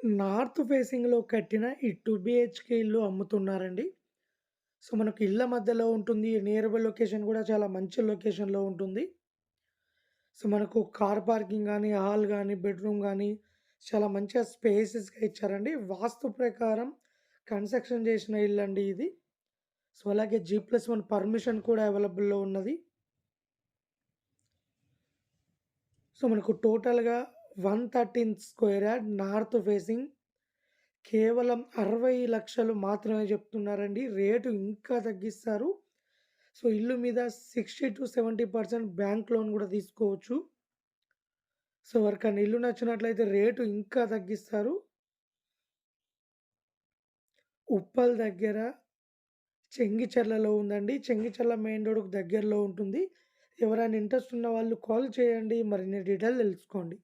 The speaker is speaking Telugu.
నార్త్ ఫేసింగ్‌లో కట్టిన ఈ టూ బీహెచ్‌కే ఇల్లు అమ్ముతున్నారండి. సో, మనకు ఇళ్ళ మధ్యలో ఉంటుంది. నియర్ బై లొకేషన్ కూడా చాలా మంచి లొకేషన్‌లో ఉంటుంది. సో, మనకు కార్ పార్కింగ్ కానీ హాల్ కానీ బెడ్‌రూమ్ కానీ చాలా మంచిగా స్పేసెస్‌గా ఇచ్చారండి. వాస్తు ప్రకారం కన్‌స్ట్రక్షన్ చేసిన ఇల్లు అండి ఇది. సో, అలాగే జి ప్లస్ వన్ పర్మిషన్ కూడా అవైలబుల్‌లో ఉన్నది. సో, మనకు టోటల్‌గా 113 స్క్వేర్ యార్డ్ నార్త్ ఫేసింగ్ కేవలం అరవై లక్షలు మాత్రమే చెప్తున్నారండి. రేటు ఇంకా తగ్గిస్తారు. సో, ఇల్లు మీద 60-70% బ్యాంక్ లోన్ కూడా తీసుకోవచ్చు. సో, ఎవరికైనా ఇల్లు నచ్చినట్లయితే రేటు ఇంకా తగ్గిస్తారు. ఉప్పల్ దగ్గర చెంగిచెర్లలో ఉందండి. చెంగిచెర్ల మెయిన్ రోడ్కు దగ్గరలో ఉంటుంది. ఎవరైనా ఇంట్రెస్ట్ ఉన్న వాళ్ళు కాల్ చేయండి. మరిన్ని డీటెయిల్ తెలుసుకోండి.